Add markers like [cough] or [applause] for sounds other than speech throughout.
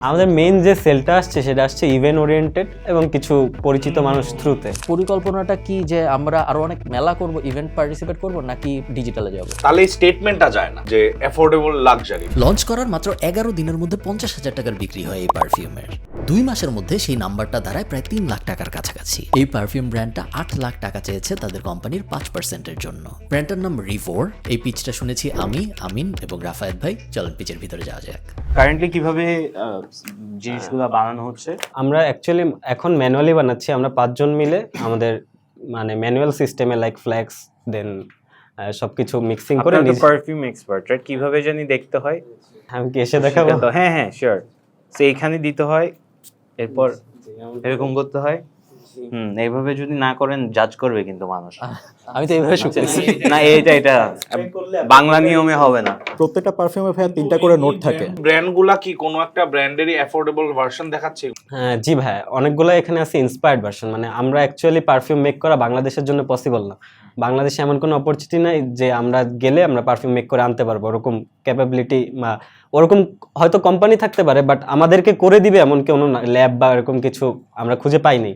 আমাদের মেইন যে সেলটা আসছে সেটা আসছে ইভেন্ট ওরিয়েন্টেড এবং কিছু পরিচিত মানুষ থ্রুতে পরিকল্পনাটা কি যে আমরা আরও অনেক মেলা করব ইভেন্ট পার্টিসিপেট করব নাকি ডিজিটালে যাব? তাহলে এই স্টেটমেন্টটা যায় না যে অ্যাফোর্ডেবল লাক্সারি লঞ্চ করার মাত্র এগারো দিনের মধ্যে পঞ্চাশ হাজার টাকার বিক্রি হয় এই পারফিউমের দুই মাসের মধ্যে সেই নাম্বারটা দাঁড়ায় প্রায় তিন লাখ টাকার কাছাকাছি। এই পারফিউম ব্র্যান্ডটা আট লাখ টাকা চেয়েছে তাদের কোম্পানির পাঁচ পার্সেন্টের জন্য। ব্র্যান্ডটার নাম রিভোর এই পিচটা শুনেছি আমি আমিন এবং রাফায়েত ভাই। চলন পিচের ভিতরে যাওয়া যাক। কারেন্টলি কীভাবে আহ, জিনিসগুলো বানানো হচ্ছে? আমরা অ্যাকচুয়ালি এখন ম্যানুয়ালি বানাচ্ছি। আমরা পাঁচজন মিলে আমাদের মানে ম্যানুয়াল সিস্টেমে লাইক ফ্ল্যাক্স দেন সবকিছু মিক্সিং করে নিজে- পারফিউম এক্সপার্ট রাইট কীভাবে জানি দেখতে হয়? আমি কি এসে দেখাবো? হ্যাঁ হ্যাঁ শিওর সো এইখানে দিতে হয় এরপর এরকম করতে হয়। হুম। এইভাবে যদি না করেন জাজ করবে কিন্তু মানুষ। আমি তো এইভাবে শুনতেছি না এটা এটা বাংলা নিয়মে হবে না। প্রত্যেকটা পারফিউমে ভাইয়া তিনটা করে নোট থাকে। ব্র্যান্ডগুলা কি কোনো একটা ব্র্যান্ডেরই অ্যাফোর্ডেবল ভার্সন দেখাচ্ছে? হ্যাঁ জি ভাই অনেকগুলো এখানে আছে ইন্সপায়ার্ড ভার্সন মানে আমরা অ্যাকচুয়ালি পারফিউম মেক করা বাংলাদেশের জন্য পসিবল না। বাংলাদেশে এমন কোনো অপরচুনিটি নাই যে আমরা গেলে আমরা পারফিউম মেক করে আনতে পারব। ওরকম ক্যাপাবিলিটি বা ওরকম হয়তো কোম্পানি থাকতে পারে বাট আমাদেরকে করে দিবে এমন কোনো ল্যাব বা এরকম কিছু আমরা খুঁজে পাইনি।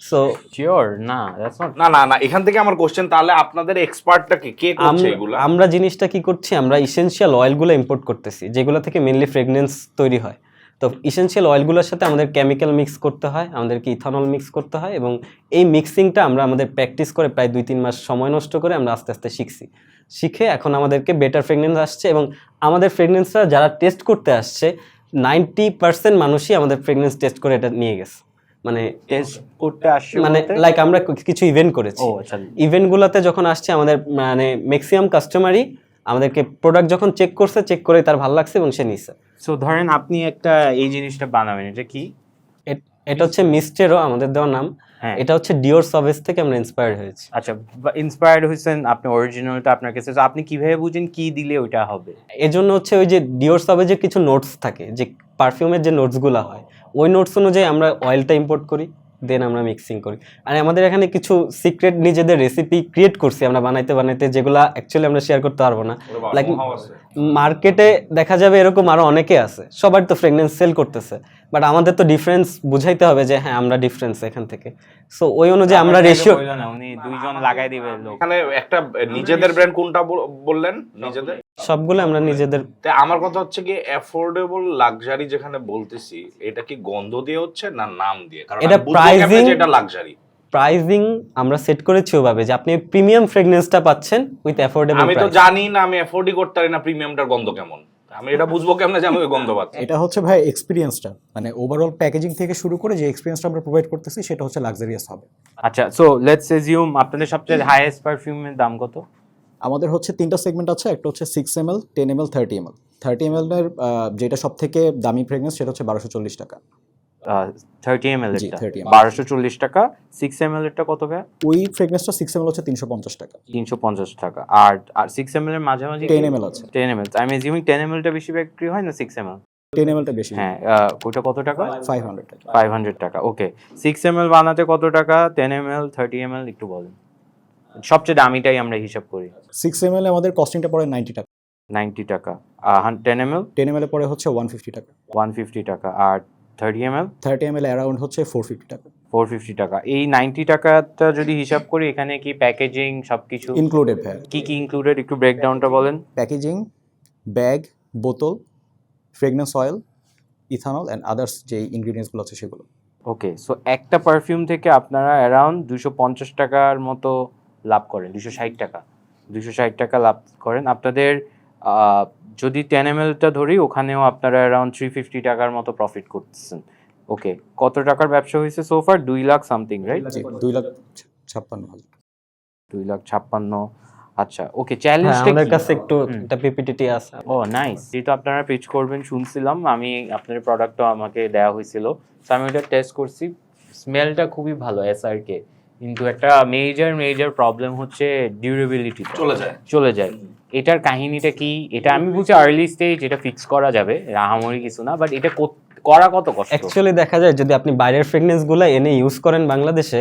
সো শিওর না দ্যাটস নট না না না এখান থেকে আমার কোশ্চেন তাহলে আপনাদের এক্সপার্টটা কি? কে করছে এগুলা? আমরা জিনিসটা কি করছি? আমরা ইসেনশিয়াল অয়েলগুলো ইম্পোর্ট করতেছি যেগুলো থেকে মেনলি ফ্রেগনেন্স তৈরি হয়। তো ইসেনশিয়াল অয়েলগুলোর সাথে আমাদের কেমিক্যাল মিক্স করতে হয় আমাদেরকে ইথানল মিক্স করতে হয় এবং এই মিক্সিংটা আমরা আমাদের প্র্যাকটিস করে প্রায় দুই তিন মাস সময় নষ্ট করে আমরা আস্তে আস্তে শিখছি। শিখে এখন আমাদেরকে বেটার ফ্রেগনেন্স আসছে এবং আমাদের ফ্রেগনেন্সরা যারা টেস্ট করতে আসছে নাইনটি পার্সেন্ট মানুষই আমাদের ফ্রেগনেন্স টেস্ট করে এটা নিয়ে গেছে। মানে মানে লাইক আমরা কিছু ইভেন্ট করেছি। আচ্ছা। ইভেন্টগুলোতে যখন আসছে আমাদের মানে ম্যাক্সিমাম কাস্টমারই আমাদেরকে প্রোডাক্ট যখন চেক করছে চেক করে তার ভালো লাগছে এবং সে নিছে। সো ধরেন আপনি একটা এই জিনিসটা বানাবেন এটা কি? এটা হচ্ছে মিস্টেরও আমাদের দেওয়া নাম। হ্যাঁ। এটা হচ্ছে ডিওর সবেস থেকে আমরা ইন্সপায়ার্ড হয়েছি। আচ্ছা ইন্সপায়ার্ড হয়েছেন আপনি অরিজিনালটা আপনার কাছে। আপনি কীভাবে বুঝেন কি দিলে ওইটা হবে? এজন্য হচ্ছে ওই যে ডিওর সবেজের কিছু নোটস থাকে যে পারফিউমের যে নোটসগুলো হয় ওই নোটস অনুযায়ী আমরা অয়েলটা ইম্পোর্ট করি দেন আমরা মিক্সিং করি। আর আমাদের এখানে কিছু সিক্রেট নিজেদের রেসিপি ক্রিয়েট করছি আমরা বানাইতে বানাইতে যেগুলো অ্যাকচুয়ালি আমরা শেয়ার করতে পারব না। লাইক মার্কেটে দেখা যাবে এরকম আরও অনেকে আছে সবার তো ফ্রেগনেন্স সেল করতেছে। বাট আমাদের তো ডিফারেন্স বুঝাইতে হবে যে হ্যাঁ আমরা ডিফারেন্স এখান থেকে। সো ওই অনুযায়ী আমরা রেশিও উনি দুইজন লাগাই দিবে লোক। এখানে একটা নিজেদের ব্র্যান্ড কোনটা বললেন? নিজেদের? সবগুলো আমরা নিজেদের আমার কথা হচ্ছে কি অ্যাফোর্ডেবল লাক্সারি যেখানে বলতেছি এটা কি গন্ধ দিয়ে হচ্ছে না নাম দিয়ে? কারণ এটা যে এটা লাক্সারি প্রাইজিং আমরা সেট করেছি ওভাবে যে আপনি প্রিমিয়াম ফ্রেগনেন্সটা পাচ্ছেন উইথ অ্যাফোর্ডেবল আমি তো জানি না আমি অ্যাফোর্ডই করতে পারি না প্রিমিয়ামটার গন্ধ কেমন। আমি এটা বুঝব কেমনে যে আমি ওই গন্ধ পাচ্ছি। এটা হচ্ছে ভাই এক্সপিরিয়েন্সটা মানে ওভারঅল প্যাকেজিং থেকে শুরু করে যে এক্সপিরিয়েন্সটা আমরা প্রোভাইড করতেছি সেটা হচ্ছে লাক্সারিয়াস হবে। আচ্ছা সো লেটস এজিউম আপনাদের সবচেয়ে হাইয়েস্ট পারফিউমের দাম কত? আমাদের হচ্ছে তিনটা সেগমেন্ট আছে একটা হচ্ছে six M L ten M L thirty M L thirty M L এর যেটা সব থেকে দামি ফ্রেগনেন্স সেটা হচ্ছে বারোশো চল্লিশ টাকা। থার্টি এম এল জি, এরটা 30 ml বারোশো চল্লিশ টাকা সিক্স এম এল এরটা কত ভাই ওই ফ্রেগনেন্সটা সিক্স এম এল হচ্ছে তিনশো পঞ্চাশ টাকা। তিনশো পঞ্চাশ টাকা। আর আর সিক্স এম এল এর মাঝামাঝি টেন এম এল আছে। টেন এম এল আমি এজিউমিং টেন এম এলটা বেশি বিক্রি হয় না six M L ten M এলটা বেশি। হ্যাঁ ওইটা কত টাকা? ফাইভ হান্ড্রেড টাকা। ফাইভ হান্ড্রেড টাকা ওকে সিক্স এম এল বানাতে কত টাকা? Ten M L thirty M L একটু বলেন। সবচেয়ে দামিটাই আমরা হিসাব করি। সিক্স এম এল আমাদের কস্টিংটা পড়ে নাইনটি টাকা। নাইনটি টাকা। Ten M L ten M L পরে হচ্ছে ওয়ান ফিফটি টাকা। ওয়ান ফিফটি টাকা। আর thirty M L thirty M L around হচ্ছে ফোর ফিফটি টাকা। ফোর ফিফটি টাকা। এই নাইনটি টাকাটা যদি হিসাব করি এখানে কি প্যাকেজিং সবকিছু? ইনক্লুডেড ভাই। কি কি ইনক্লুডেড একটু ব্রেকডাউনটা বলেন। প্যাকেজিং ব্যাগ বোতল fragrance oil ethanol and others যে ইনগ্রিডিয়েন্টসগুলো আছে সেগুলো। ওকে সো একটা পারফিউম থেকে আপনারা অ্যারাউন্ড দুশো পঞ্চাশ টাকার মতো লাভ করেন দুশো ষাট টাকা। দুশো ষাট টাকা লাভ করেন। আপনাদের যদি টেন এম এলটা ধরি ওখানেও আপনারা অ্যারাউন্ড থ্রি ফিফটি টাকার মতো প্রফিট করতেছেন। ওকে কত টাকার ব্যবসা হয়েছে সোফার দুই লাখ সামথিং রাইট দুই লাখ ছাপ্পান্ন হাজার। দুই লাখ ছাপ্পান্ন আচ্ছা ওকে চ্যালেঞ্জটা আমাদের কাছে একটু। একটা পিপিটিটি আছে। ও নাইস যেহেতু আপনারা পিচ করবেন শুনছিলাম আমি আপনার প্রোডাক্টও আমাকে দেওয়া হয়েছিল। তো আমি ওটা টেস্ট করছি। স্মেলটা খুবই ভালো এসআরকে কিন্তু একটা মেজর মেজর প্রবলেম হচ্ছে ডিউরেবিলিটি চলে যায়। চলে যায়। এটার কাহিনীটা কি? এটা আমি বুঝি আর্লি স্টেজ এটা ফিক্স করা যাবে রাহামরি কিছু না বাট এটা করা কত কষ্ট? অ্যাকচুয়ালি দেখা যায় যদি আপনি বাইরের ফ্রেগনেন্সগুলো এনে ইউজ করেন বাংলাদেশে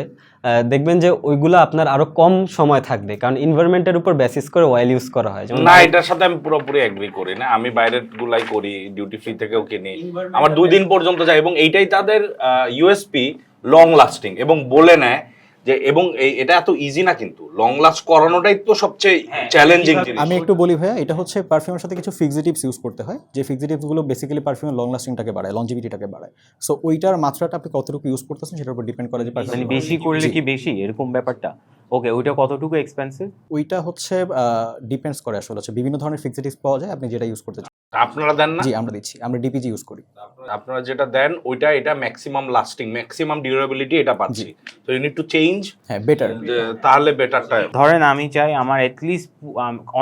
দেখবেন যে ওইগুলো আপনার আরও কম সময় থাকবে কারণ এনভায়রনমেন্টের উপর বেসিস করে অয়েল ইউজ করা হয়। যেমন না এটার সাথে আমি পুরোপুরি এগ্রি করি না। আমি বাইরের গুলাই করি ডিউটি ফ্রি থেকেও কিনি। আমার দুই দিন পর্যন্ত যায় এবং এইটাই তাদের ইউএসপি লং লাস্টিং এবং বলে নেয় যে এবং এই- এটা এত ইজি না কিন্তু। লং লাস্ট করানোটাই তো সবচেয়ে চ্যালেঞ্জিং জিনিস। আমি একটু বলি ভাইয়া এটা হচ্ছে পারফিউমের সাথে কিছু ফিক্সিটিভস ইউজ করতে হয় যে ফিক্সিটিভসগুলো বেসিক্যালি পারফিউমের লং লাস্টিংটাকে বাড়ায় লঞ্জিভিটিটাকে বাড়ায়। সো ওইটার মাত্রাটা আপনি কতটুকু ইউজ করতেছেন সেটার উপর ডিপেন্ড করে যে মানে বেশি করলে কি বেশি? এরকম ব্যাপারটা? ওকে ওইটা কতটুকু এক্সপেন্সিভ ওইটা হচ্ছে ডিপেন্ডস করে আসলে। হচ্ছে বিভিন্ন ধরনের ফিক্সিটিভস পাওয়া যায় আপনি যেটা ইউজ করতে চান। আপনারা দেন না? জি আমরা দিচ্ছি। আমরা ডিপিজি ইউজ করি। আপনারা যেটা দেন ওইটা এটা ম্যাক্সিমাম লাস্টিং ম্যাক্সিমাম ডিউরেবিলিটি এটা পাচ্ছি। তো ইউ নিড টু চেঞ্জ হ্যাঁ বেটার তাহলে বেটারটা ধরেন আমি চাই আমার এটলিস্ট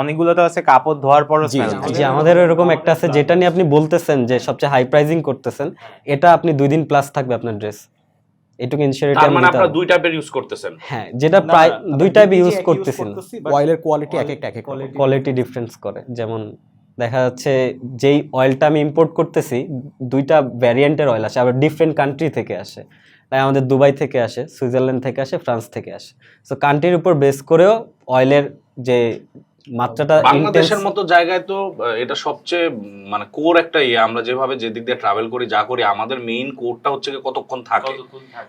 অনেকগুলো তো আছে কাপড় ধোয়ার পরও জি, স্মেল জি, আমাদের এরকম একটা আছে যেটা নিয়ে আপনি বলতেছেন যে সবচেয়ে হাই প্রাইজিং করতেছেন এটা আপনি দুই দিন প্লাস থাকবে আপনার ড্রেস এটুকু ইনসিওরিটি তার মানে আপনারা দুই টাইপের ইউজ করতেছেন। হ্যাঁ যেটা প্রায় দুই টাইপ ইউজ করতেছেন। অয়েলের কোয়ালিটি এক একটা এক এক কোয়ালিটি ডিফারেন্স করে যেমন দেখা যাচ্ছে যেই অয়েলটা আমি ইম্পোর্ট করতেছি, দুইটা ভ্যারিয়েন্টের অয়েল আসে, আবার ডিফারেন্ট কান্ট্রি থেকে আসে। তাই আমাদের দুবাই থেকে আসে, সুইজারল্যান্ড থেকে আসে, ফ্রান্স থেকে আসে। সো কান্ট্রির উপর বেস করেও অয়েলের যে মাত্রাটা বাংলাদেশের মতো জায়গায় তো এটা সবচেয়ে মানে কোর একটা ইয়ে। আমরা যেভাবে যেদিক দিয়ে ট্রাভেল করি যা করি আমাদের মেইন কোরটা হচ্ছে কতক্ষণ থাকে।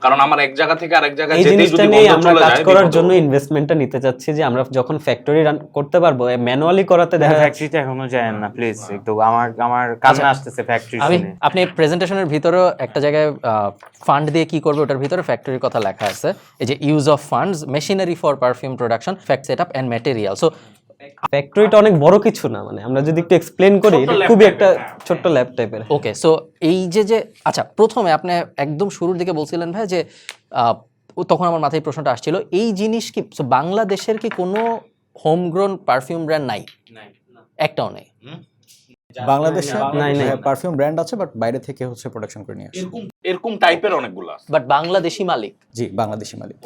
কারণ আমার এক জায়গা থেকে আরেক জায়গায় জিনিসটা যদি গন্ধ আমরা কাজ করার জন্য ইনভেস্টমেন্টটা নিতে চাচ্ছি যে আমরা যখন ফ্যাক্টরি রান করতে পারব ম্যানুয়ালি করাতে দেখা যাচ্ছে। ফ্যাক্টরিতে এখনও যায় না প্লিজ একটু আমার আমার কাছে আসতেছে ফ্যাক্টরি আমি আপনি প্রেজেন্টেশনের ভিতরেও একটা জায়গায় ফান্ড দিয়ে কি করবে ওটার ভিতরে ফ্যাক্টরির কথা লেখা আছে। এই যে use of funds machinery for perfume production fact set up and material so ফ্যাক্টরিটা অনেক বড় কিছু না মানে আমরা যদি একটু এক্সপ্লেন করি খুবই একটা হ্যাঁ। ছোট্ট ল্যাব টাইপের ওকে সো এই যে যে আচ্ছা প্রথমে আপনি একদম শুরুর দিকে বলছিলেন ভাই যে আহ, তখন আমার মাথায় প্রশ্নটা আসছিল এই জিনিস কি বাংলাদেশের কি কোনো হোমগ্রোন পারফিউম ব্র্যান্ড নাই? একটাও নেই। বাংলাদেশে নাই, নাই। পারফিউম ব্র্যান্ড আছে বাট বাইরে থেকে হচ্ছে প্রোডাকশন করে নিয়ে আসে। এরকম এরকম টাইপের অনেকগুলো আছে। বাট বাংলাদেশি মালিক। জি বাংলাদেশি মালিক।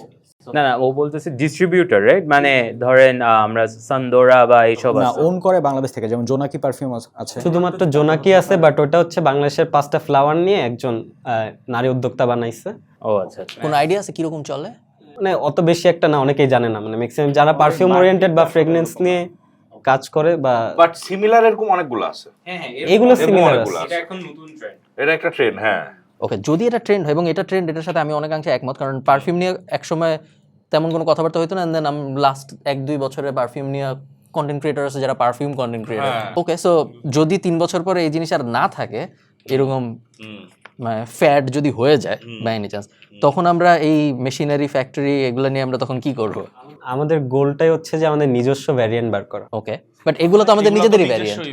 না না ও বলতেছে ডিস্ট্রিবিউটর রাইট মানে ধরেন আহ, আমরা সান্দোরা বা এইসব না ওন করে বাংলাদেশ থেকে যেমন জোনাকি পারফিউম আছে। শুধুমাত্র জোনাকি আছে বাট ওটা হচ্ছে বাংলাদেশের পাঁচটা ফ্লাওয়ার নিয়ে একজন আহ, নারী উদ্যোক্তা বানাইছে। ও আচ্ছা আচ্ছা। কোনো আইডিয়া আছে কীরকম চলে? মানে অত বেশি একটা না অনেকেই জানে না। মানে ম্যাক্সিমাম যারা পারফিউম ওরিয়েন্টেড বা ফ্রেগনেন্স নিয়ে কাজ করে বা বাট সিমিলার এরকম অনেকগুলো আছে। এইগুলো এরকম সিমিলার অনেকগুলো আছে। আছে। এটা একটা ট্রেন্ড হ্যাঁ। ওকে যদি এটা ট্রেন্ড হয় এবং এটা ট্রেন্ড এটার সাথে আমি অনেকাংশে একমত কারণ পারফিউম নিয়ে একসময় তেমন কোনো কথাবার্তা হতো না দেন আমি লাস্ট এক দুই বছরে পারফিউম নিয়ে কন্টেন্ট ক্রিয়েটার আছে যারা perfume content creator. Okay so যদি তিন বছর পরে এই জিনিস আর না থাকে এরকম মানে ফ্যাট যদি হয়ে যায় বাই এনি চান্স তখন আমরা এই মেশিনারি ফ্যাক্টরি এগুলো নিয়ে আমরা তখন কি করব? আমাদের গোলটাই হচ্ছে যে আমাদের নিজস্ব ভ্যারিয়েন্ট বার করা। ওকে বাট এগুলো তো আমাদের নিজেদেরই ভ্যারিয়েন্ট।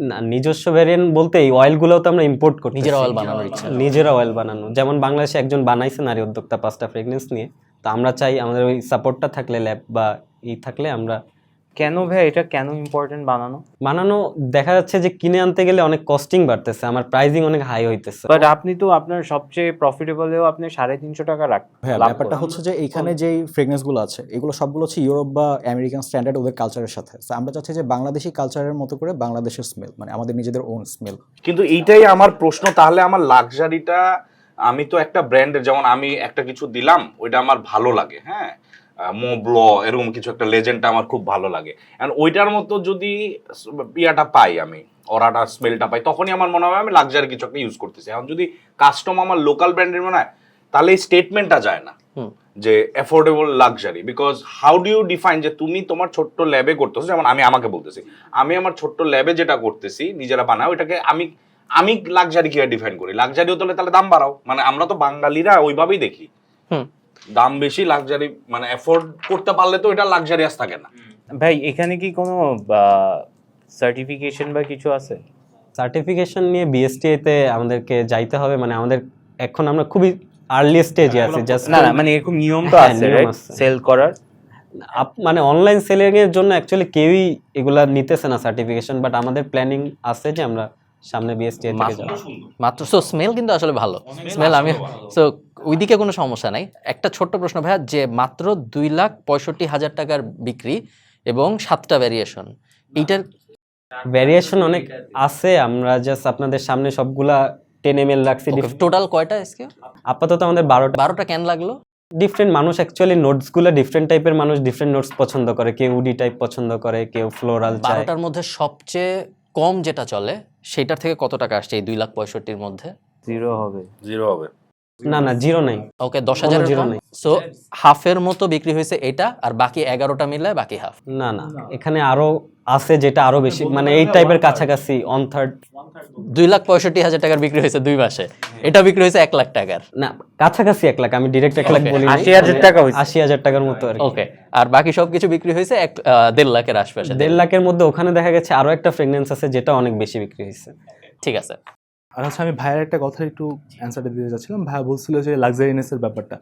না নিজস্ব ভ্যারিয়েন্ট বলতে এই অয়েলগুলোও তো আমরা ইম্পোর্ট করি নিজেরা অয়েল বানানোর ইচ্ছা। নিজেরা অয়েল বানানো। যেমন বাংলাদেশে একজন বানাইছে নারী উদ্যোক্তা পাঁচটা ফ্রেগনেন্স নিয়ে। তো আমরা চাই আমাদের ওই সাপোর্টটা থাকলে ল্যাব বা ই থাকলে আমরা কেন ভাই এটা কেন ইম্পর্টেন্ট বানানো? বানানো দেখা যাচ্ছে যে কিনে আনতে গেলে অনেক কস্টিং বাড়তেছে আমার প্রাইজিং অনেক হাই হইতেছে। বাট আপনি তো আপনার সবচেয়ে প্রফিটেবলেও আপনি সাড়ে তিনশো টাকা রাখ হ্যাঁ ব্যাপারটা হচ্ছে যে এইখানে যেই ফ্রেগনেন্সগুলো আছে এগুলো সবগুলো হচ্ছে ইউরোপ বা আমেরিকান স্ট্যান্ডার্ড ওদের কালচারের সাথে। আমরা চাচ্ছি যে বাংলাদেশি কালচারের মতো করে বাংলাদেশের স্মেল মানে আমাদের নিজেদের ওন স্মেল কিন্তু এইটাই আমার প্রশ্ন তাহলে আমার লাক্সারিটা আমি তো একটা ব্র্যান্ডের যেমন আমি একটা কিছু দিলাম ওইটা আমার ভালো লাগে হ্যাঁ? মোবল এরকম কিছু একটা লেজেন্ডটা আমার খুব ভালো লাগে। এন্ড ওইটার মতো যদি ইয়াটা পাই আমি অরাটা স্মেলটা পাই তখনই আমার মনে হয় আমি লাক্সারি কিছু একটা ইউজ করতেছি। এখন যদি কাস্টম আমার লোকাল ব্র্যান্ডের মনে হয় তাহলে এই স্টেটমেন্টটা যায় না। যে affordable luxury because how do you define যে তুমি তোমার ছোট্ট ল্যাবে করতেছো? যেমন আমি আমাকে বলতেছি আমি আমার ছোট্ট ল্যাবে যেটা করতেছি নিজেরা বানাও ওইটাকে আমি আমি লাক্সারি কীভাবে ডিফাইন করি? লাক্সারি হতে হলে তাহলে দাম বাড়াও। মানে আমরা তো বাঙালিরা ওইভাবেই দেখি। দাম বেশি লাক্সারি মানে অ্যাফোর্ড করতে পারলে তো এটা লাক্সারিয়াস থাকে না। ভাই এখানে কি কোনো সার্টিফিকেশন বা কিছু আছে? সার্টিফিকেশন নিয়ে বিএসটিআই তে আমাদেরকে যাইতে হবে মানে আমাদের এখন আমরা খুবই আর্লি স্টেজে আছি জাস্ট না মানে এরকম নিয়ম তো হ্যাঁ, আছে সেল করার? মানে অনলাইন সেলিং এর জন্য অ্যাকচুয়ালি কেউই এগুলা নিতেছে না সার্টিফিকেশন বাট আমাদের প্ল্যানিং আছে যে আমরা সামনে বিএসটিআই থেকে যাব। মাত্র সো স্মেল কিন্তু আসলে ভালো। স্মেল আমি সো ওইদিকে কোনো সমস্যা নাই। একটা ছোট্ট প্রশ্ন ভাইয়া যে মাত্র দুই লাখ পঁয়ষট্টি হাজার টাকার বিক্রি এবং সাতটা ভ্যারিয়েশন এইটার ভ্যারিয়েশন অনেক আছে আমরা জাস্ট আপনাদের সামনে সবগুলা টেন এম এল রাখছি টোটাল কয়টা আজকে? আপাতত আমাদের বারোটা। বারোটা ক্যান লাগল? ডিফারেন্ট মানুষ অ্যাকচুয়ালি নোটসগুলো ডিফারেন্ট টাইপের মানুষ ডিফারেন্ট নোটস পছন্দ করে। কেউ উডি টাইপ পছন্দ করে কেউ ফ্লোরাল বারোটার মধ্যে সবচেয়ে কম যেটা চলে সেটার থেকে কত টাকা আসছে এই দুই লাখ পঁয়ষট্টির মধ্যে? জিরো হবে। জিরো হবে। না না জিরো নাই। ওকে দশ হাজার জিরো নাই। সো হাফের মতো বিক্রি হয়েছে এটা আর বাকি এগারোটা মিলে বাকি হাফ না না এখানে আরও আছে যেটা আরও বেশি মানে এই টাইপের কাছাকাছি অন থার্ড দুই লাখ পঁয়ষট্টি হাজার টাকার বিক্রি হয়েছে দুই মাসে। এটা বিক্রি হয়েছে এক লাখ টাকার। না কাছাকাছি এক লাখ আমি ডিরেক্ট এক লাখ বলি আশি হাজার টাকা হয়েছে। আশি হাজার টাকার মতো আর ওকে আর বাকি সবকিছু বিক্রি হয়েছে এক দেড় লাখের আশপাশে। দেড় লাখের মধ্যে ওখানে দেখা গেছে আরও একটা ফ্রেগনেন্স আছে যেটা অনেক বেশি বিক্রি হয়েছে। ঠিক আছে। আর হচ্ছে আমি ভাইয়ের একটা কথা একটু অ্যান্সারটা দিতে যাচ্ছিলাম ভাইয়া বলছিল যে লাক্সারিনেসের ব্যাপারটা।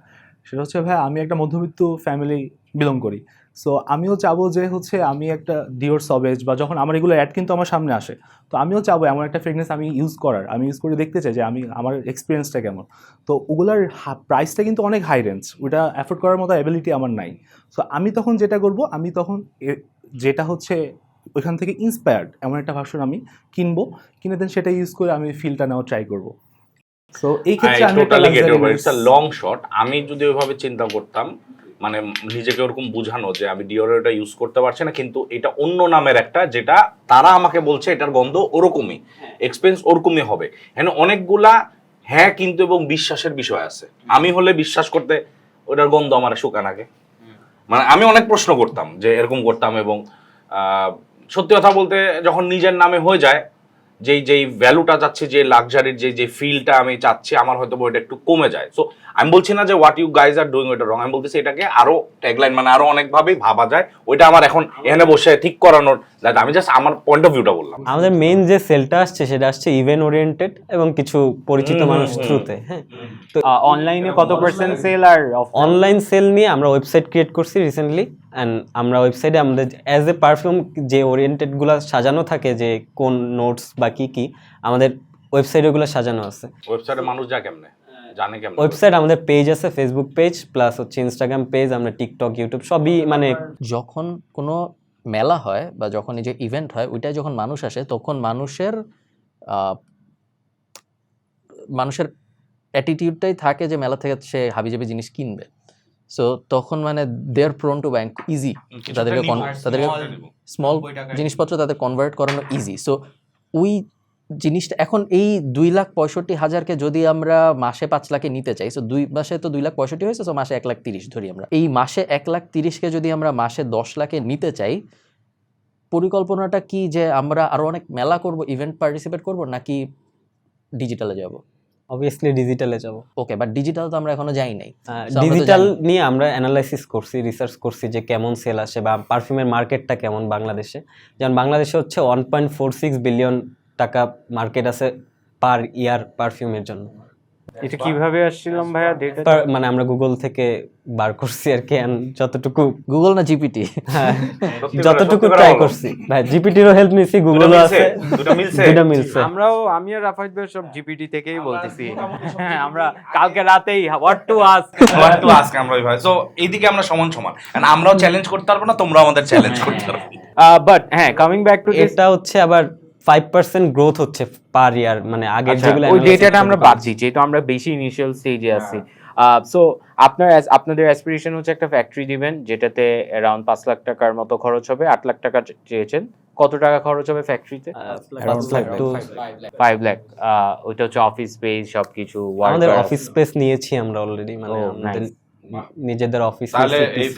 সেটা হচ্ছে ভাই আমি একটা মধ্যবিত্ত ফ্যামিলি বিলং করি। সো আমিও চাবো যে হচ্ছে আমি একটা ডিওর সবেজ বা যখন আমার এগুলো অ্যাড কিন্তু আমার সামনে আসে তো আমিও চাবো এমন একটা ফ্রেগনেন্স আমি ইউজ করার। আমি ইউজ করে দেখতে চাই যে আমি আমার এক্সপিরিয়েন্সটা কেমন। তো ওগুলার প্রাইসটা কিন্তু অনেক হাই রেঞ্জ ওটা অ্যাফোর্ড করার মতো অ্যাবিলিটি আমার নাই। সো আমি তখন যেটা করব আমি তখন এ- যেটা হচ্ছে ওইখান থেকে ইন্সপায়ার্ড এমন একটা ভার্সন আমি কিনবো। কিনে দেন সেটা ইউজ করে আমি ফিলটা নেওয়ার ট্রাই করব। সো এই ক্ষেত্রে আমি totally get over it's a long shot আমি যদি ওইভাবে চিন্তা করতাম মানে নিজেকে ওরকম বুঝানো যে আমি ডিওরের এটা ইউজ করতে পারছি না কিন্তু এটা অন্য নামের একটা যেটা তারা আমাকে বলছে এটার গন্ধ ওরকমই। এক্সপেন্স ওরকমই হবে। হ্যাঁ অনেকগুলা হ্যাঁ কিন্তু এবং বিশ্বাসের বিষয় আছে। আমি হলে বিশ্বাস করতে ওটার গন্ধ আমার শুকান আগে। মানে আমি অনেক প্রশ্ন করতাম যে এরকম করতাম এবং আহ, সত্যি কথা বলতে যখন নিজের নামে হয়ে যায় যেই যেই ভ্যালুটা চাচ্ছি যে লাক্সারির যে যে ফিলটা আমি চাচ্ছি আমার হয়তো ওইটা একটু কমে যায়। সো আমি বলছি না যে what you guys are doing ওইটা রং আমি বলতেছি এটাকে আরও ট্যাগলাইন মানে আরও অনেকভাবেই ভাবা যায় ওইটা আমার এখন এখানে বসে ঠিক করানোর that আমি জাস্ট আমার পয়েন্ট অফ ভিউটা বললাম। আমাদের মেইন যে সেলটা আসছে সেটা আসছে ইভেন্ট ওরিয়েন্টেড এবং কিছু পরিচিত মানুষ। থ্রুতে হ্যাঁ? তো অনলাইনে কত পার্সেন্ট সেল আর অনলাইন সেল নিয়ে আমরা ওয়েবসাইট ক্রিয়েট করছি রিসেন্টলি অ্যান্ড আমরা ওয়েবসাইটে আমাদের অ্যাজ এ পারফিউম যে ওরিয়েন্টেডগুলো সাজানো থাকে যে কোন নোটস বা কী কী আমাদের ওয়েবসাইটে ওগুলো সাজানো আছে। ওয়েবসাইটে মানুষ যা কেমনে? জানে কেমনে? ওয়েবসাইট আমাদের পেজ আছে ফেসবুক পেজ প্লাস হচ্ছে ইনস্টাগ্রাম পেজ আমরা টিকটক ইউটিউব সবই মানে যখন কোনো মেলা হয় বা যখন এই যে ইভেন্ট হয় ওইটায় যখন মানুষ আসে তখন মানুষের আহ, মানুষের অ্যাটিটিউডটাই থাকে যে মেলা থেকে সে হাবিজাবি জিনিস কিনবে। সো তখন মানে they're prone to bank easy তাদেরকে তাদেরকে স্মল জিনিসপত্র তাদের কনভার্ট করানো ইজি সো ওই জিনিসটা এখন এই দুই লাখ পঁয়ষট্টি হাজারকে যদি আমরা মাসে পাঁচ লাখে নিতে চাই সো দুই মাসে তো দুই লাখ পঁয়ষট্টি হয়েছে সো মাসে এক লাখ তিরিশ ধরি আমরা। এই মাসে এক লাখ তিরিশকে যদি আমরা মাসে দশ লাখে নিতে চাই পরিকল্পনাটা কি যে আমরা আরও অনেক মেলা করব ইভেন্ট পার্টিসিপেট করব নাকি ডিজিটালে যাব? অবভিয়াসলি ডিজিটালে যাব। ওকে বাট ডিজিটাল তো আমরা এখনও যাই নাই। ডিজিটাল নিয়ে আমরা অ্যানালাইসিস করছি রিসার্চ করছি যে কেমন সেল আসে বা পারফিউমের মার্কেটটা কেমন বাংলাদেশে। যেমন বাংলাদেশে হচ্ছে one point four six billion টাকা মার্কেট আছে পার ইয়ার পারফিউমের জন্য। এটা কীভাবে আসছিলাম ভাইয়া? ডেটা মানে আমরা গুগল থেকে বার করছি আর কি যতটুকু গুগল না জিপিটি হ্যাঁ, যতটুকু ট্রাই করছি। ভাই জিপিটিরও হেল্প নিছি গুগলও মিলছে? আছে। দুটো মিলছে? দুটো মিলছে। আমরাও আমি আর রাফাইদ ভাই সব জিপিটি থেকেই বলতেছি। হ্যাঁ আমরা কালকে রাতেই what to ask What to ask আমরা ওইভাবে। So, এইদিকে আমরা সমান সমান। And আমরাও চ্যালেঞ্জ করতে পারব না তোমরাও আমাদের চ্যালেঞ্জ করতে পারবে। বাট হ্যাঁ কামিং ব্যাক টু এটা হচ্ছে আবার ফাইভ পার্সেন্ট গ্রোথ হচ্ছে পার ইয়ার মানে আগের আচ্ছা, যেগুলো ওই ডেটাটা আমরা করতে যেহেতু আমরা বেশি ইনিশিয়াল স্টেজে আছি। সো আপনার আপনাদের অ্যাসপিরেশন হচ্ছে একটা ফ্যাক্টরি দিবেন যেটাতে অ্যারাউন্ড পাঁচ লাখ টাকার মতো খরচ হবে আট লাখ টাকা চেয়েছেন। কত টাকা খরচ হবে ফ্যাক্টরিতে ফাইভ লাখ ওইটা হচ্ছে অফিস স্পেস সবকিছু আমাদের অফিস স্পেস নিয়েছি আমরা অলরেডি মানে Oh. নিজেদের অফিস তাহলে এই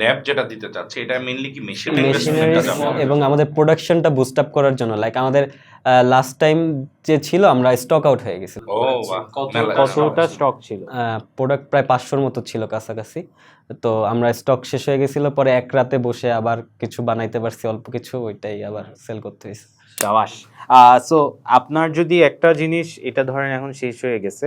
ল্যাব যেটা দিতে চাচ্ছে এটা মেইনলি কি মেশিন ইনভেস্টমেন্টটা মেশিনারিজ এবং আমাদের প্রোডাকশনটা বুস্ট আপ করার জন্য। লাইক আমাদের লাস্ট টাইম যে ছিল আমরা স্টক আউট হয়ে গেছিল ও বাহ মেলা। কতটা স্টক ছিল? প্রোডাক্ট প্রায় পাঁচশোর মতো ছিল কাছাকাছি। তো আমরা স্টক শেষ হয়ে গেছিল পরে এক রাতে বসে আবার কিছু বানাইতে পারছি অল্প কিছু ওইটাই আবার সেল করতে হয়েছে। সো আপনার যদি একটা জিনিস এটা ধরেন এখন শেষ হয়ে গেছে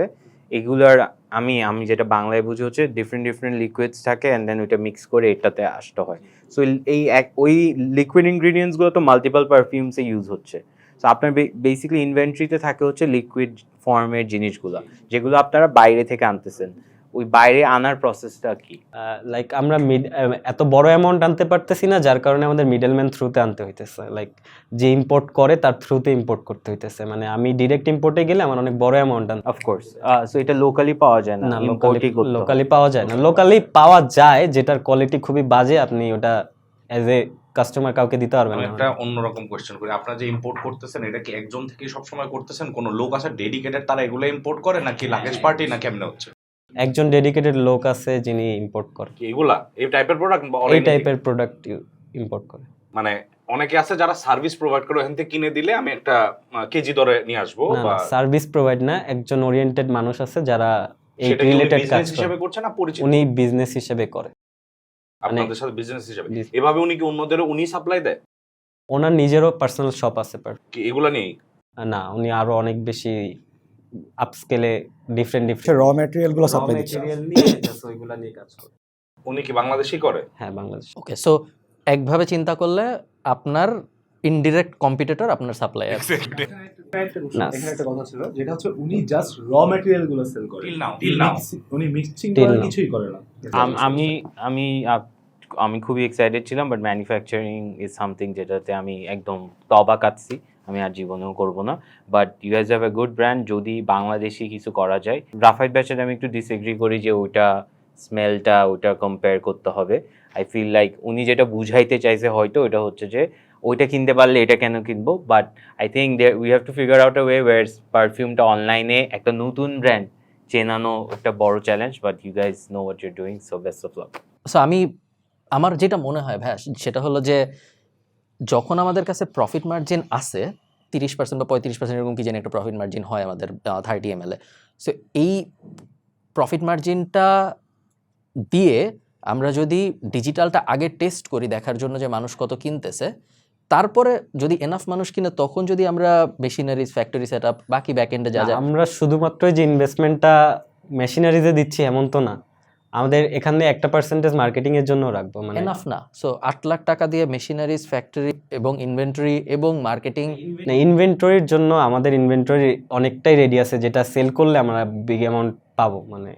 এগুলার আমি আমি যেটা বাংলায় বুঝি হচ্ছে ডিফারেন্ট ডিফারেন্ট লিকুইডস থাকে অ্যান্ড দেন ওইটা মিক্স করে এটাতে আসতে হয়। সো এই এক, ওই লিকুইড ইনগ্রিডিয়েন্টসগুলো তো মাল্টিপাল পারফিউমসে ইউজ হচ্ছে। সো আপনার বেসিক্যালি ইনভেন্ট্রিতে থাকে হচ্ছে লিকুইড ফর্মের জিনিসগুলো, যেগুলো আপনারা বাইরে থেকে আনতেছেন। ওই বাইরে আনার প্রসেসটা কি? লাইক আমরা এত বড় অ্যামাউন্ট আনতে পারতেছি না যার কারণে আমাদের মিডলম্যান থ্রুতে আনতে হইতেছে। লাইক যে ইম্পোর্ট করে তার থ্রুতে ইম্পোর্ট করতে হইতেছে। মানে আমি ডিরেক্ট ইম্পোর্টে গেলে আমার অনেক বড় অ্যামাউন্ট আনতে অফকোর্স সো এটা লোকালি পাওয়া যায় না না ইম্পোর্টই করতে লোকালি পাওয়া যায় না। লোকালি পাওয়া যায় যেটার কোয়ালিটি খুবই বাজে আপনি ওটা অ্যাজ এ কাস্টমার কাউকে দিতে পারবেন না। একটা অন্যরকম কোয়েশ্চেন করি। আপনারা যে ইম্পোর্ট করতেছেন এটা কি একজন থেকে সবসময় করতেছেন? কোনো লোক আছে ডেডিকেটেড তারা এগুলো ইম্পোর্ট করে নাকি লাগেজ পার্টি না কেমনে হচ্ছে? একজন ডেডিকেটেড লোক আছে যিনি ইম্পোর্ট করে। এগুলা? এই টাইপের প্রোডাক্ট বা এই টাইপের প্রোডাক্ট ইম্পোর্ট করে। মানে অনেকে আছে যারা সার্ভিস প্রোভাইড করে ওখান থেকে কিনে দিলে আমি একটা কেজি দরে নিয়ে আসব বা সার্ভিস প্রোভাইড না একজন ওরিয়েন্টেড মানুষ আছে যারা এই রিলেটেড কাজ হিসেবে করছে না পরিচিত? উনি বিজনেস হিসেবে করে। আপনাদের সাথে বিজনেস হিসেবে। এভাবে উনি কি অন্যদেরও উনি সাপ্লাই দেয়? ওনার নিজেরও পার্সোনাল শপ আছে পার কি এগুলা নেই না উনি আরও অনেক বেশি আপস্কেলে ডিফারেন্ট ডিফারেন্ট র ম্যাটেরিয়ালগুলো সাপ্লাই দিচ্ছে। ওইগুলা নিয়ে কাজ করে। উনি কি বাংলাদেশি করে? হ্যাঁ বাংলাদেশ। ওকে সো একভাবে চিন্তা করলে আপনার ইনডিরেক্ট কম্পিটিটর আপনার সাপ্লাই না। এখানে একটা কথা ছিল যেটা হচ্ছে উনি জাস্ট র ম্যাটেরিয়ালগুলো সেল করে। Till now, till now. উনি মিক্সিং করে কিছুই করে না। আম- আমি আমি আমি খুবই এক্সাইটেড ছিলাম বাট ম্যানুফ্যাকচারিং ইজ সামথিং যেটাতে আমি একদম তবা কাটছি। আমি আর জীবনেও করব না। But you has have a good brand যদি বাংলাদেশি কিছু করা যায়। গ্রাফাইট ব্যাচের আমি একটু ডিসএগ্রি করি যে ওইটা স্মেলটা ওইটা কম্পেয়ার করতে হবে। আই ফিল লাইক উনি যেটা বুঝাইতে চাইছে হয়তো ওইটা হচ্ছে যে ওইটা কিনতে পারলে এটা কেন কিনবো? But I think they we have to figure out a way পারফিউমটা অনলাইনে একটা নতুন ব্র্যান্ড চেনানো একটা বড় challenge but you guys know what you're doing so best of luck so আমি, আমার যেটা মনে হয় ভাই সেটা হলো যে যখন আমাদের কাছে প্রফিট মার্জিন আছে তিরিশ পার্সেন্ট বা পঁয়ত্রিশ পার্সেন্ট এরকম কি জানি একটা প্রফিট মার্জিন হয় আমাদের থার্টি এম এল এ। সো এই প্রফিট মার্জিনটা দিয়ে আমরা যদি ডিজিটালটা আগে টেস্ট করি দেখার জন্য যে মানুষ কত কিনতেছে তারপরে যদি এনাফ মানুষ কিনে তখন যদি আমরা মেশিনারিজ ফ্যাক্টরি সেট আপ বাকি ব্যাকএন্ডে যা যা আমরা শুধুমাত্র যে ইনভেস্টমেন্টটা মেশিনারিজে দিচ্ছি এমন তো না। আমাদের এখানে একটা পার্সেন্টেজ মার্কেটিং এর জন্য রাখব মানে এনাফ না। সো আট লাখ টাকা দিয়ে মেশিনারিজ ফ্যাক্টরি এবং ইনভেন্টরি এবং মার্কেটিং না ইনভেন্টরির জন্য আমাদের ইনভেন্টরি অনেকটাই রেডি আছে যেটা সেল করলে আমরা বিগ অ্যামাউন্ট পাবো মানে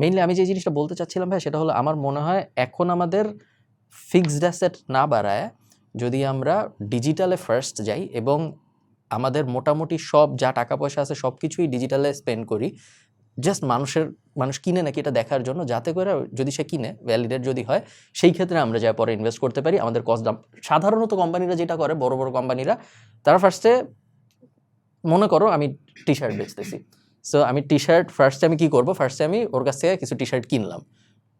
মেইনলি আমি যে জিনিসটা বলতে চাচ্ছিলাম ভাই সেটা হলো আমার মনে হয় এখন আমাদের ফিক্সড অ্যাসেট না বাড়ায় যদি আমরা ডিজিটালে ফার্স্ট যাই এবং আমাদের মোটামুটি সব যা টাকা পয়সা আছে সব কিছুই ডিজিটালে স্পেন্ড করি জাস্ট মানুষের, মানুষ কিনে নাকি এটা দেখার জন্য, যাতে করে যদি সে কিনে ভ্যালিডেট যদি হয়, সেই ক্ষেত্রে আমরা যা পরে ইনভেস্ট করতে পারি। আমাদের কস্ট দাম সাধারণত কোম্পানিরা যেটা করে, বড় বড় কোম্পানিরা তারা ফার্স্টে মনে করো আমি টি শার্ট বেচতেছি। সো আমি টি শার্ট ফার্স্টে আমি কী করব? ফার্স্টে আমি ওর কাছ থেকে কিছু টি শার্ট কিনলাম।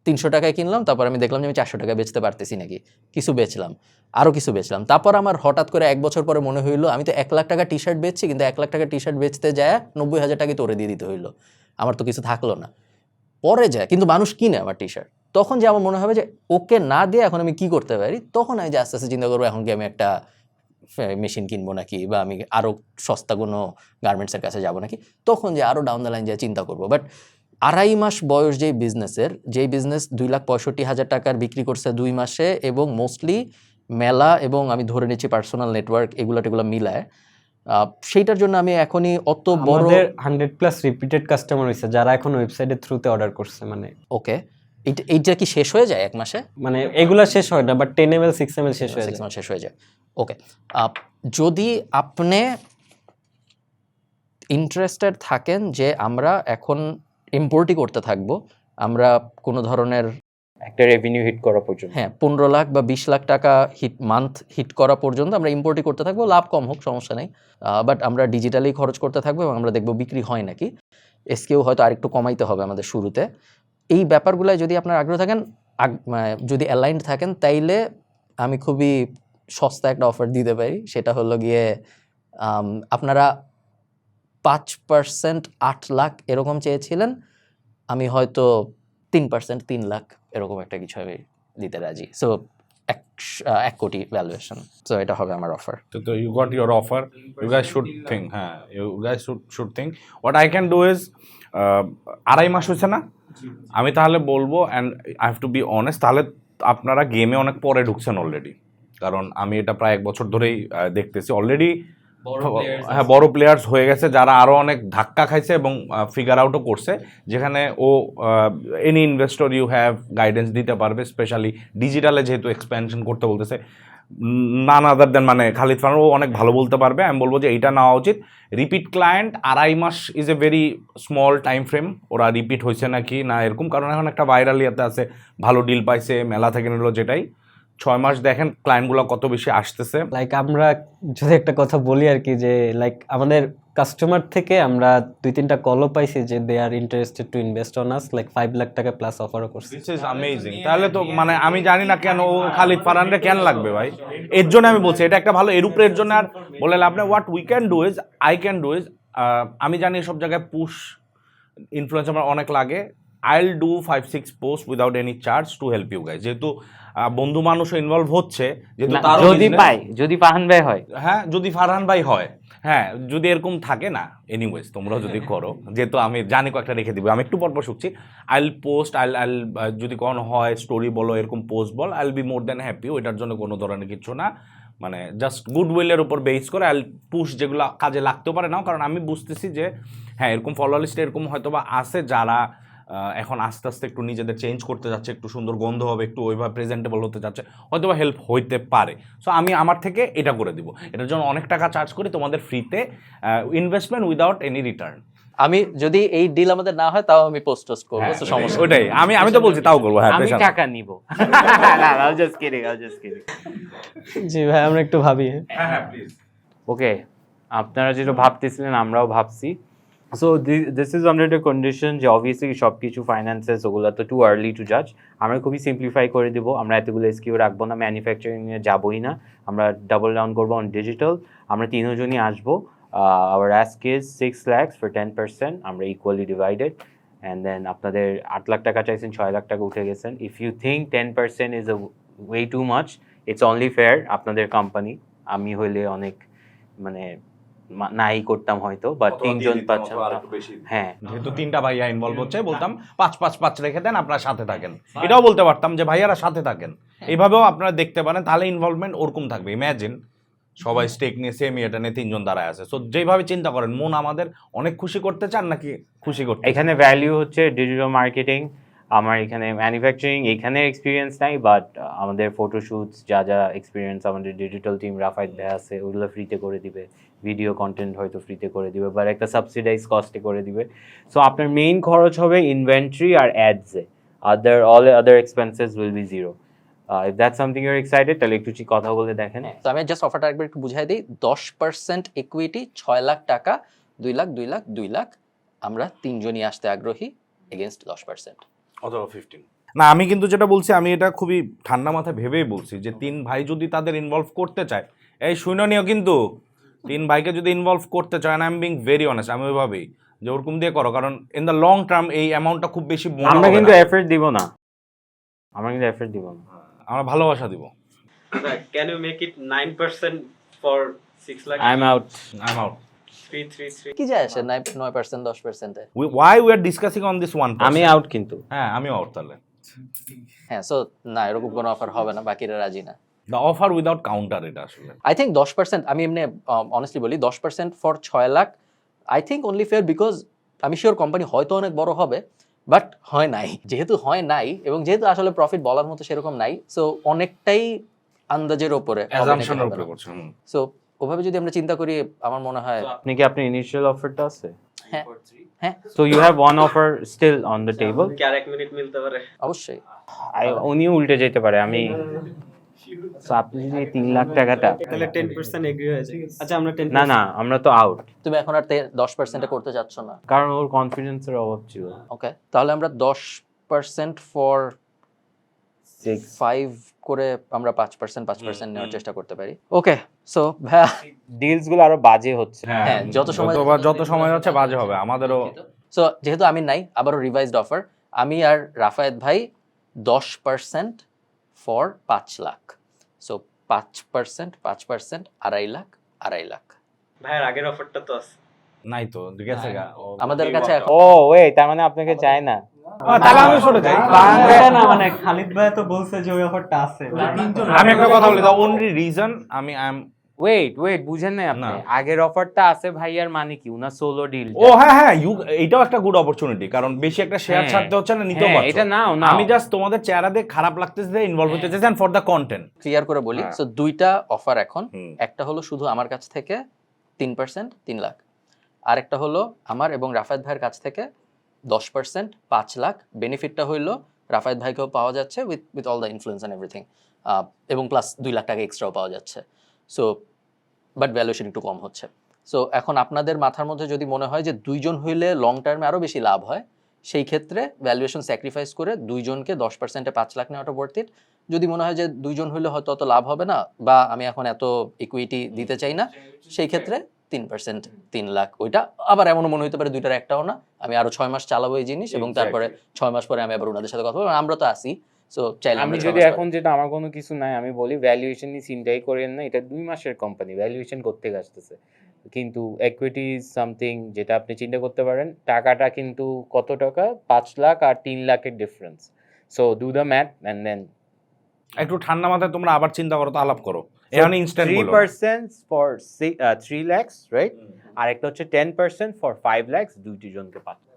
তিনশো টাকায় কিনলাম, তারপর আমি দেখলাম যে আমি চারশো টাকায় বেচতে পারতেছি নাকি। কিছু বেচলাম আরও কিছু বেচলাম। তারপর আমার হঠাৎ করে এক বছর পরে মনে হইল, আমি তো এক লাখ টাকা টি শার্ট বেচছি, কিন্তু এক লাখ টাকা টি শার্ট বেচতে যায় নব্বই হাজার টাকা তোরে দিয়ে দিতে হইল। আমার তো কিছু থাকল না। পরে যায়, কিন্তু মানুষ কিনে আমার টি শার্ট তখন যে আমার মনে হবে যে, ওকে না দিয়ে এখন আমি কি করতে পারি, তখন আমি যে আস্তে আস্তে চিন্তা করব, এখন কি আমি একটা মেশিন কিনবো নাকি, বা আমি আরও সস্তা কোনো গার্মেন্টসের কাছে যাব নাকি, তখন যে আরও ডাউন দ্য লাইন যায় চিন্তা করব। বাট আড়াই মাস বয়স যেই বিজনেসের যেই বিজনেস দুই লাখ পঁয়ষট্টি হাজার টাকার বিক্রি করছে দুই মাসে, এবং মোস্টলি মেলা এবং আমি ধরে নিচ্ছি পার্সোনাল নেটওয়ার্ক এগুলো টেগুলো মিলায় সেইটার জন্য আমি এখনই অত বড় হান্ড্রেড প্লাস রিপিটেড কাস্টমার হয়েছে যারা এখন ওয়েবসাইটের থ্রুতে অর্ডার করছে মানে। ওকে। এইটা এইটা কি শেষ হয়ে যায় এক মাসে? মানে এগুলা শেষ হয় না but ten M L six M L শেষ হয়ে যায়। মাস শেষ হয়ে যায়। ওকে। যদি আপনি ইন্টারেস্টেড থাকেন যে আমরা এখন ইম্পোর্টই করতে থাকব আমরা কোনো ধরনের একটা রেভিনিউ হিট করা পর্যন্ত। হ্যাঁ পনেরো লাখ বা বিশ লাখ টাকা হিট মান্থ হিট করা পর্যন্ত আমরা ইম্পোর্টই করতে থাকব, লাভ কম হোক, সমস্যা নেই। বাট আমরা ডিজিটালি খরচ করতে থাকব এবং আমরা দেখব বিক্রি হয় নাকি। এসকেও হয়তো আরেকটু কমাইতে হবে আমাদের শুরুতে। এই ব্যাপারগুলোয় যদি আপনার আগ্রহ থাকেন মানে যদি অ্যালাইন্ড থাকেন, তাইলে আমি খুবই সস্তা একটা অফার দিতে পারি। সেটা হলো গিয়ে আপনারা পাঁচ পার্সেন্ট আট লাখ এরকম চেয়েছিলেন, আমি হয়তো তিন পার্সেন্ট তিন লাখ এরকম একটা কিছু আমি দিতে রাজি সো এক কোটি ভ্যালুয়েশন সো এটা হবে আমার অফার তো so you got your offer. You guys should think. হ্যাঁ you guys should should think. What I can do uh, আড়াই মাস হয়েছে না আমি তাহলে বলব and I have to be honest তাহলে আপনারা গেমে অনেক পরে ঢুকছেন অলরেডি কারণ আমি এটা প্রায় এক বছর ধরেই দেখতেছি অলরেডি হ্যাঁ বড় প্লেয়ার্স হয়ে গেছে যারা আরও অনেক ধাক্কা খাইছে এবং ফিগার আউটও করছে যেখানে ও any investor you have guidance দিতে পারবে স্পেশালি ডিজিটালে যেহেতু এক্সপ্যানশন করতে বলতেছে নান আদার দেন মানে খালিদ ফারহান ও অনেক ভালো বলতে পারবে। আমি বলব যে এইটা নেওয়া উচিত। রিপিট ক্লায়েন্ট আড়াই মাস is a very small time frame ওরা রিপিট হয়েছে নাকি না এরকম কারণ এখন একটা ভাইরাল ইয়েতে আছে ভালো ডিল পাইছে মেলা থেকে নিল যেটাই। ছয় মাস দেখেন ক্লায়েন্টগুলো কত বেশি আসতেছে। লাইক আমরা যদি একটা কথা বলি আর কি যে লাইক আমাদের কাস্টমার থেকে আমরা দুই তিনটা কলও পাইছি যে they are interested to invest on us like five lakh টাকা প্লাস অফারও করছে। দিস ইজ অ্যামেজিং তাহলে তো মানে আমি জানি না কেন ও খালিদ ফারহানরে কেন লাগবে ভাই? এর জন্য আমি বলছি এটা একটা ভালো এরুপ্রের জন্য আর বলে লাভ নেই। What we can do is I can do is আমি জানি সব জায়গায় পুশ ইনফ্লুয়েন্স আমার অনেক লাগে। I'll do five six post without any charge to help you guys যেহেতু বন্ধু মানুষও ইনভলভ হচ্ছে যেহেতু তারও যদি পাই যদি পাহান ভাই হয়। হ্যাঁ যদি ফারহান ভাই হয় হ্যাঁ যদি এরকম থাকে না এনিওয়েজ তোমরা যদি [laughs] করো যেহেতু আমি জানি কয়েকটা রেখে দিব আমি একটু পর পর শুকছি আইল পোস্ট আইল আইল যদি কোনো হয় স্টোরি বলো এরকম পোস্ট বল আইল বি মোর দ্যান হ্যাপি ওইটার জন্য কোনো ধরনের কিছু না। মানে জাস্ট গুড উইলের উপর বেস করে আইল পুশ যেগুলো কাজে লাগতেও পারে না কারণ আমি বুঝতেছি যে হ্যাঁ এরকম ফলোয়ার লিস্ট এরকম হয়তো বা আছে যারা এখন আস্তে আস্তে একটু নিজেদের চেঞ্জ করতে যাচ্ছে একটু সুন্দর গন্ধ হবে একটু ওইভাবে প্রেজেন্টেবল হতে যাচ্ছে হয়তো বা হেল্প হইতে পারে। সো আমি আমার থেকে এটা করে দিব। এটার জন্য অনেক টাকা চার্জ করি তোমাদের ফ্রিতে ইনভেস্টমেন্ট উইদাউট এনি রিটার্ন আমি যদি এই ডিল আমাদের না হয় তাও আমি পোস্ট টোস্ট করব তো সমস্যা ওইটাই আমি আমি তো বলছি তাও করব। হ্যাঁ আমি টাকা নিব। [laughs] না না just kidding I just kidding জি ভাই আমরা একটু ভাবি। হ্যাঁ হ্যাঁ প্লিজ ওকে আপনারা যেটা ভাবতেছিলেন আমরাও ভাবছি। So this is under the condition যে অবভিয়াসলি সব কিছু ফাইন্যান্সেস ওগুলো তো টু আর্লি টু জাজ আমরা খুবই সিম্পলিফাই করে দিব। আমরা এতগুলো স্কিউ রাখব না ম্যানুফ্যাকচারিংয়ে যাবোই না। আমরা ডাবল ডাউন করব অন ডিজিটাল আমরা তিনজনই আসব। Our ask is six lakhs for ten percent আমরা ইকুয়ালি ডিভাইডেড অ্যান্ড দেন আপনাদের আট লাখ টাকা চাইছেন, ছয় লাখ টাকা উঠে গেছেন। If you think ten percent is way too much it's only fair আপনাদের কোম্পানি আমি হইলে অনেক মানে নাই করতাম হয়তো বা তিনজন পাচ্ছেন হ্যাঁ। যেহেতু তিনটা ভাইয়া ইনভলভ হচ্ছে বলতাম পাঁচ পাঁচ পাঁচ রেখে দেন আপনারা সাথে থাকেন। এটাও বলতে পারতাম যে ভাইয়ারা সাথে থাকেন। এইভাবেও আপনারা দেখতে পারেন তাহলে ইনভলভমেন্ট ওরকম থাকবে। ইম্যাজিন সবাই স্টেক নিয়ে সেম এটা নিয়ে তিনজন দাঁড়ায় আছে। সো যেভাবে চিন্তা করেন মন আমাদের অনেক খুশি করতে চান নাকি খুশি করতে এখানে ভ্যালিউ হচ্ছে ডিজিটাল মার্কেটিং আমার এখানে ম্যানুফ্যাকচারিং এখানে এক্সপিরিয়েন্স নাই বাট আমাদের ফটোশ্যুটস যা যা এক্সপিরিয়েন্স আমাদের ডিজিটাল টিম রাফাইত ভাই আছে, ওগুলো ফ্রিতে করে দিবে। ভিডিও কন্টেন্ট হয়তো ফ্রিতে করে দিবে বা একটা সাবসিডাইজ কস্টে করে দিবে। সো আপনার মেইন খরচ হবে ইনভেন্টরি আর অ্যাডসে other all other expenses will be zero if that something you're excited তাহলে একটু কথা বলে দেখেন। তো আমি জাস্ট অফারটা একবার একটু বুঝাই দিই। দশ পার্সেন্ট ইকুইটি ছয় লাখ টাকা, দুই লাখ দুই লাখ দুই লাখ। আমরা তিনজনই আসতে আগ্রহী এগেনস্ট দশ পার্সেন্ট অথবা ফিফটিন না আমি কিন্তু যেটা বলছি আমি এটা খুবই ঠান্ডা মাথায় ভেবেই বলছি যে তিন ভাই যদি তাদের ইনভলভ করতে চায় এই শুনো নিও কিন্তু তিন ভাইকে যদি ইনভলভ করতে চায় I am being very honest আমি ওইভাবেই যে ওরকম দিয়ে করো কারণ ইন দ্য লং টার্ম এই অ্যামাউন্টটা খুব বেশি মনে আমরা কিন্তু না। এফোর্ট দিব না। আমরা কিন্তু এফোর্ট দিব না। আমরা ভালোবাসা দিব। Can you make it nine percent for six lakh I am out I am out কি যায় আসে? আমি আউট কিন্তু। হ্যাঁ আমিও আউট তাহলে। হ্যাঁ সো না এরকম কোনো অফার হবে না বাকিরা রাজি না। দ্য অফার উইদাউট কাউন্টার এটা আসলে। আই থিঙ্ক দশ পার্সেন্ট আমি এমনি অনেস্টলি বলি দশ পার্সেন্ট ফর ছয় lakh I think only fair because আমি শিওর কোম্পানি হয়তো অনেক বড় হবে বাট হয় নাই। যেহেতু হয় নাই এবং যেহেতু আসলে প্রফিট বলার মতো সেরকম নাই সো অনেকটাই আন্দাজের ওপরে উপরে সো ওভাবে যদি আমরা চিন্তা করি আমার মনে হয় আপনি কি আপনার ইনিশিয়াল অফারটা আছে? হ্যাঁ হ্যাঁ। So you have one offer still on the table কি আর এক মিনিট মিলতে পারে। অবশ্যই। উনিও উল্টে যেতে পারে আমি So, আপনি যদি এই তিন লাখ টাকাটা তাহলে টেন পার্সেন্ট এগ্রি হয়েছে আচ্ছা আমরা টেন না না আমরা তো আউট তুমি এখন আর তে- দশ পার্সেন্টে করতে চাচ্ছ না। কারণ ওর কনফিডেন্সের অভাব ছিল। ওকে তাহলে আমরা দশ পার্সেন্ট ফর ফাইভ করে আমরা পাঁচ পার্সেন্ট পাঁচ পার্সেন্ট নেওয়ার চেষ্টা করতে পারি। ওকে সো ভাইয়া ডিলসগুলো আরও বাজে হচ্ছে। হ্যাঁ, যত সময়- যত সময় যাচ্ছে বাজে হবে। আমাদেরও সো যেহেতু আমি নাই আবারও রিভাইজড অফার আমি আর রাফায়েত ভাই দশ পার্সেন্ট ফর পাঁচ লাখ। সো পাঁচ পার্সেন্ট পাঁচ পার্সেন্ট আড়াই লাখ আড়াই লাখ। ভাইয়ের আগের অফারটা তো আছে। নাই তো ঠিক আছে গা। আমাদের কাছে ও ওয়ে তার মানে আপনাকে চাই না। তাহলে আমি সরে যাই। না মানে খালিদ ভাই তো বলছে যে ওই অফারটা আছে। আমি একটা কথা বলি দ্য অনলি রিজন আমি আই এম ওয়েট ওয়েট বুঝেন না আপনি। আগের অফারটা আছে ভাইয়ার মানে কি? উনার সোলো ডিল ও হ্যাঁ হ্যাঁ ইউ এটাও একটা গুড অপরচুনিটি কারণ বেশি একটা শেয়ার হ্যাঁ। ছাড়তে হচ্ছে না নিতেও হ্যাঁ, পারছ। এটা নাও, নাও। আমি জাস্ট তোমাদের চেহারা দেখে খারাপ লাগতেছে ইনভলভ হতে চাইছেন ফর দ্য কন্টেন্ট ক্লিয়ার করে বলি হ্যাঁ। সো দুইটা অফার এখন। একটা হলো শুধু আমার কাছ থেকে তিন পার্সেন্ট তিন লাখ। আরেকটা হলো আমার এবং রাফায়েত ভাইয়ের কাছ থেকে দশ পার্সেন্ট পাঁচ লাখ। বেনিফিটটা হইল রাফায়েত ভাইকেও পাওয়া যাচ্ছে with with all the influence and everything এবং প্লাস দুই লাখ টাকা এক্সট্রাও পাওয়া যাচ্ছে। সো বাট ভ্যালুয়েশন একটু কম হচ্ছে। সো এখন আপনাদের মাথার মধ্যে যদি মনে হয় যে দুইজন হইলে লং টার্মে আরও বেশি লাভ হয় সেই ক্ষেত্রে ভ্যালুয়েশন স্যাক্রিফাইস করে দুইজনকে দশ পার্সেন্টে পাঁচ লাখ নেওয়াটা বর্তিত যদি মনে হয় যে দুইজন হইলে হয়তো অত লাভ হবে না বা আমি এখন এত ইকুইটি দিতে চাই না সেই ক্ষেত্রে তিন পার্সেন্ট তিন লাখ। ওইটা আবার এমনও মনে হতে পারে দুইটার একটাও না। আমি আরও ছয় মাস চালাবো এই জিনিস এবং তারপরে ছয় মাস পরে আমি আবার ওনাদের সাথে কথা বলব। আমরা তো আসি সো চাইলে আমি যদি এখন যেটা আমার কোনো কিছু নাই আমি বলি ভ্যালুয়েশন নিয়ে চিন্তাই করেন না এটা দুই মাসের কোম্পানি ভ্যালুয়েশন করতে আসতেছে। কিন্তু ইকুইটি ইজ সামথিং যেটা আপনি চিন্তা করতে পারেন টাকাটা কিন্তু কত টাকা? পাঁচ লাখ আর তিন লাখের difference so do the math and then একটু ঠান্ডা মাথায় তোমরা আবার চিন্তা করো তো আলাপ করো। এখানে instant three percent for three lakhs right আর একটা হচ্ছে ten percent for five lakhs দুইটি জনকে পাচ্ছে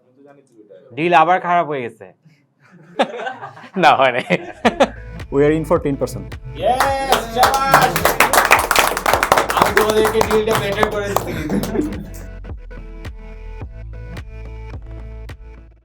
ডিল আবার খারাপ হয়ে গেছে। না হয় নাই we are in for ten percent আমি তোমাদেরকে ডিলটা বেটার করে দিচ্ছি